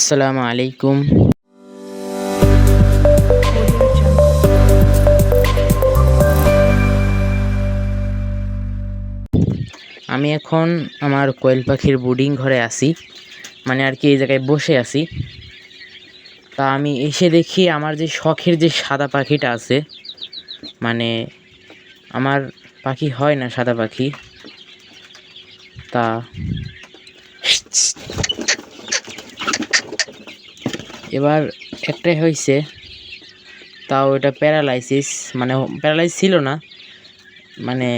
আসসালামু আলাইকুম। আমি এখন আমার কোয়েল পাখির বোর্ডিং ঘরে আছি। মানে আর কি এই জায়গায় বসে আছি। তা আমি এসে দেখি আমার যে শখের যে সাদা পাখিটা আছে মানে আমার পাখি হয় না সাদা পাখি। তা এবার একটাই হয়েছে তাও এটা প্যারালাইসিস মানে প্যারালাইসিস ছিল না মানে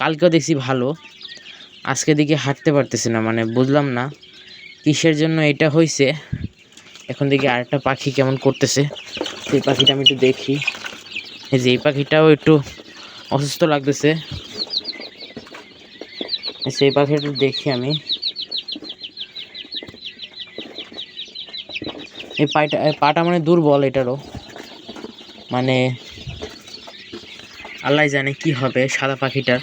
কালকেও দেখছি ভালো আজকে দিকে হাঁটতে পারতেছে না মানে বুঝলাম না কিসের জন্য এটা হয়েছে এখন দেখি আরেকটা পাখি কেমন করতেছে, সেই পাখিটা আমি একটু দেখি। যে এই পাখিটাও একটু অসুস্থ লাগতেছে, সেই পাখিটা দেখি আমি। এই পাটা পাটা মানে দুর্বল এটারও। মানে আল্লাহ জানে কি হবে সাদা পাখিটার।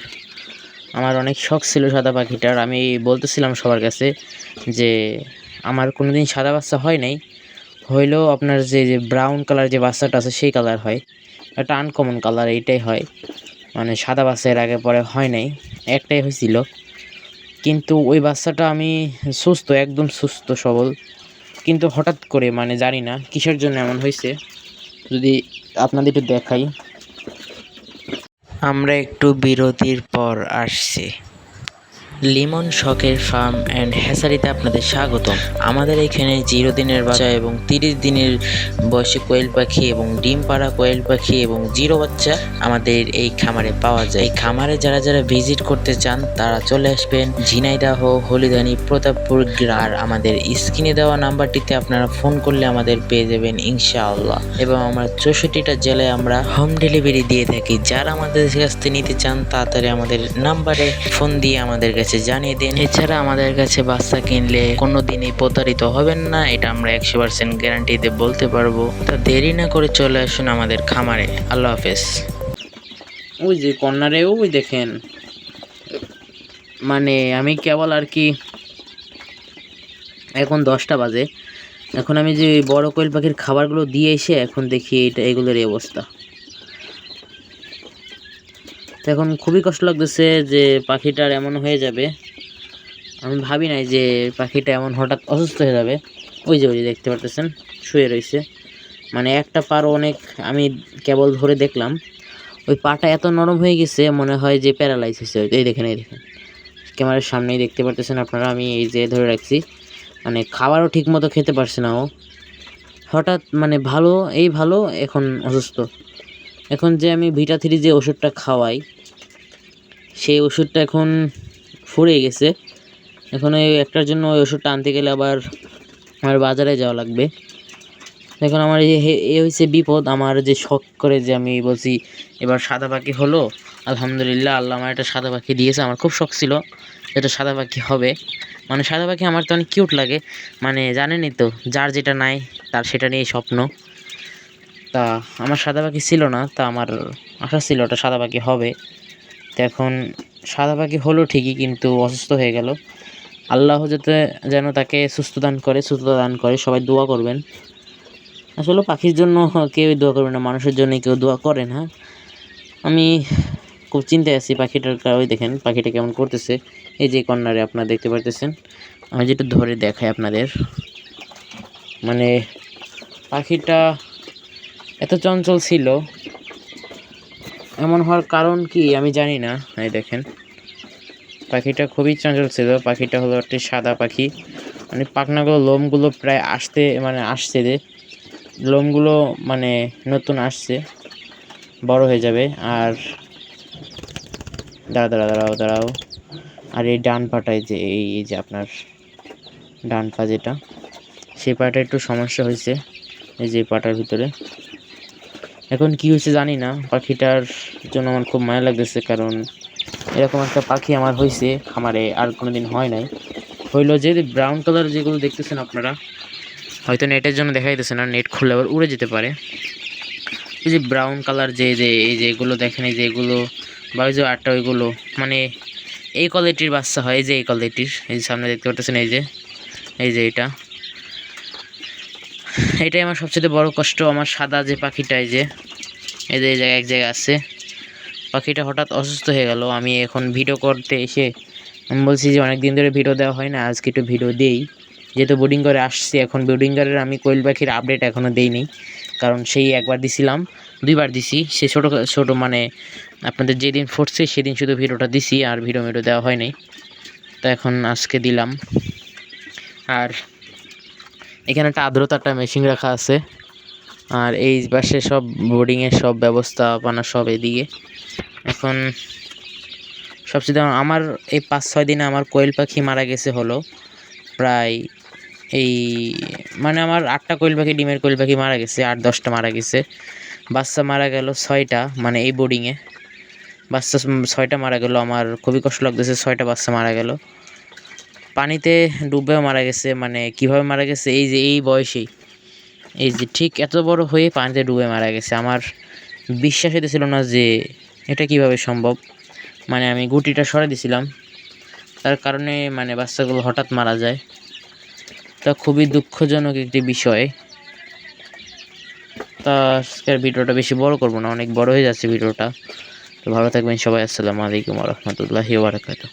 আমার অনেক শখ ছিল সাদা পাখিটার। আমি বলতেছিলাম সবার কাছে যে, আমার কোনো দিন সাদা বাচ্চা হয় নাই। হইলেও আপনার যে যে ব্রাউন কালার যে বাচ্চাটা আছে, সেই কালার হয়। একটা আনকমন কালার এইটাই হয়। মানে সাদা বাচ্চা এর আগে পরে হয় নাই। একটাই হয়েছিল। কিন্তু ওই বাচ্চাটা আমি সুস্থ, একদম সুস্থ, সবল। কিন্তু হঠাৎ করে মানে জানি না, কিসের জন্য এমন হয়েছে? যদি আপনাদের একটু দেখাই। আমরা একটু বিরতির পর আসছি। লিমন শখের ফার্ম অ্যান্ড হ্যাসারিতে আপনাদের স্বাগতম। আমাদের এখানে জিরো দিনের বাচ্চা এবং তিরিশ দিনের বয়সী কোয়েল পাখি এবং ডিম পাড়া কোয়েল পাখি এবং জিরো বাচ্চা আমাদের এই খামারে পাওয়া যায়। এই খামারে যারা যারা ভিজিট করতে চান, তারা চলে আসবেন ঝিনাইদাহ, হলিদানি, প্রতাপপুর গ্রাম আর আমাদের স্ক্রিনে দেওয়া নাম্বারটিতে আপনারা ফোন করলে আমাদের পেয়ে যাবেন ইনশাআল্লাহ। এবং আমরা চৌষট্টিটা জেলায় আমরা হোম ডেলিভারি দিয়ে থাকি। যারা আমাদের কাছ থেকে নিতে চান, তাড়াতাড়ি আমাদের নাম্বারে ফোন দিয়ে আমাদের কাছে জানিয়ে দিন। এছাড়া আমাদের কাছে বাচ্চা কিনলে কোনো দিনই প্রতারিত হবেন না, এটা আমরা একশো পার্সেন্ট গ্যারান্টিতে বলতে পারব। তা দেরি না করে চলে আসুন আমাদের খামারে। আল্লাহ হাফেজ। ওই যে কর্নারে ওই দেখেন। মানে আমি কেবল আর কি, এখন দশটা বাজে। এখন আমি যে বড় কোয়েল পাখির খাবারগুলো দিয়ে এসে এখন দেখি এটা এগুলোর অবস্থা। তো এখন খুবই কষ্ট লাগতেছে যে পাখিটার এমন হয়ে যাবে। আমি ভাবি নাই যে পাখিটা এমন হঠাৎ অসুস্থ হয়ে যাবে। ওই যে ওই যে দেখতে পারতেছেন, শুয়ে রয়েছে মানে একটা পার অনেক আমি কেবল ধরে দেখলাম। ওই পাটা এত নরম হয়ে গেছে, মনে হয় যে প্যারালাইজ হয়েছে। এই দেখেন এই দেখেন। ক্যামেরার সামনেই দেখতে পারতেছেন আপনারা, আমি এই যে ধরে রাখছি। মানে খাবারও ঠিক মতো খেতে পারছে না ও। হঠাৎ মানে ভালো, এই ভালো, এখন অসুস্থ। এখন যে আমি ভিটা থ্রি যে ওষুধটা খাওয়াই সেই ওষুধটা এখন ফুরে গেছে। এখন ওই একটার জন্য ওই ওষুধটা আনতে গেলে আবার আমার বাজারে যাওয়া লাগবে। এখন আমার এ হয়েছে বিপদ। আমার যে শখ করে যে আমি বলছি, এবার সাদা পাখি হলো, আলহামদুলিল্লাহ আল্লাহ আমার একটা সাদা পাখি দিয়েছে। আমার খুব শখ ছিল এটা সাদা পাখি হবে। মানে সাদা পাখি আমার তো অনেক কিউট লাগে। মানে জানেনই তো, যার যেটা নাই তার সেটা নিয়ে স্বপ্ন। তা আমার সাদা পাখি ছিল না, তা আমার আশা ছিল ওটা সাদা পাখি হবে। তো এখন সাদা পাখি হলো ঠিকই কিন্তু অসুস্থ হয়ে গেল। আল্লাহ যাতে যেন তাকে সুস্থ দান করে সুস্থ দান করে, সবাই দোয়া করবেন। আসলে পাখির জন্য কেউই দোয়া করবে না, মানুষের জন্য কেউ দোয়া করে না আমি খুব চিন্তায় আছি পাখিটার ওই দেখেন, পাখিটা কেমন করতেছে। এই যে কর্নারে আপনারা দেখতে পারতেছেন। আমি যেটা ধরে দেখাই আপনাদের মানে পাখিটা এত চঞ্চল ছিল এমন হওয়ার কারণ কি আমি জানি না। এই দেখেন। পাখিটা খুবই চঞ্চল ছিল। পাখিটা হলো একটি সাদা পাখি। মানে পাখনাগুলো, লোমগুলো প্রায় আসতে মানে আসছে যে। লোমগুলো মানে নতুন আসছে। বড় হয়ে যাবে। আর দাঁড়া দাঁড়া দাঁড়াও দাঁড়াও। আর এই ডান পাটায় যে, এই যে আপনার ডান পা যেটা সেই পাটা একটু সমস্যা হয়েছে। এই যে পাটার ভিতরে। এখন কি হয়েছে জানি না। পাখিটার জন্য আমার খুব মায়া লাগতেছে কারণ এরকম একটা পাখি আমার হয়েছে, খামারে আর কোনো দিন হয় নাই। হইল যে ব্রাউন কালার যেগুলো দেখতেছেন আপনারা, হয়তো নেটের জন্য দেখা যাইতেছে না নেট খুললে আবার উড়ে যেতে পারে। এই যে ব্রাউন কালার যে যে, এই যে এগুলো দেখেন, এই যে এগুলো, বা ওই যে আটটা ওইগুলো মানে এই কোয়ালিটির বাচ্চা হয়, এই যে এই কোয়ালিটির এই যে সামনে দেখতে পারতেছেন, এই যে এই যে এটা। এটাই আমার সবচেয়ে বড় কষ্ট, আমার সাদা যে পাখিটা এই যে যে এই জায়গায় এক জায়গায় আছে। পাখিটা হঠাৎ অসুস্থ হয়ে গেল, আমি এখন ভিডিও করতে এসে, আমি বলছি যে অনেক দিন ধরে ভিডিও দেওয়া হয় না, আজকে একটু ভিডিও দেই। যেহেতু বোর্ডিং করে আসছি, এখন বোর্ডিং করের আমি কোয়েল পাখির আপডেট এখনও দেইনি, কারণ সেই একবার দিছিলাম, দুইবার দিছি, সে ছোটো ছোটো মানে আপনাদের যেদিন ফুটছে, সেদিন শুধু ভিডিওটা দিছি, আর ভিডিও ভিডিও দেওয়া হয়নি তো এখন আজকে দিলাম। আর এখানে একটা আর্দ্রতা, একটা মেশিন রাখা আছে। আর এই পাশে সব বোর্ডিংয়ের সব ব্যবস্থাপনা সব এদিকে। এখন সবচেয়ে আমার এই পাঁচ ছয় দিনে আমার কোয়েল পাখি মারা গেছে হলো। প্রায় এই মানে আমার আটটা কোয়েল পাখি, ডিমের কোয়েল পাখি মারা গেছে, আট, দশটা মারা গেছে। বাচ্চা মারা গেল ছয়টা মানে এই বোর্ডিংয়ে বাচ্চা ছয়টা মারা গেল, আমার খুবই কষ্ট লাগতেছে, ছয়টা বাচ্চা মারা গেল। পানিতে ডুবেও মারা গেছে মানে কীভাবে মারা গেছে, এই যে এই বয়সেই। এই যে ঠিক এত বড় হয়ে পানিতে ডুবে মারা গেছে। আমার বিশ্বাস হইতেছিল না যে এটা কীভাবে সম্ভব। মানে আমি গুটিটা সরে দিছিলাম। তার কারণে মানে বাচ্চাগুলো হঠাৎ মারা যায়। তা খুবই দুঃখজনক একটি বিষয়। তা আজকের ভিডিওটা বেশি বড় করব না, অনেক বড় হয়ে যাচ্ছে ভিডিওটা। তো ভালো থাকবেন সবাই, আসসালামু আলাইকুম রহমতুল্লাহি বারাকাতুহ।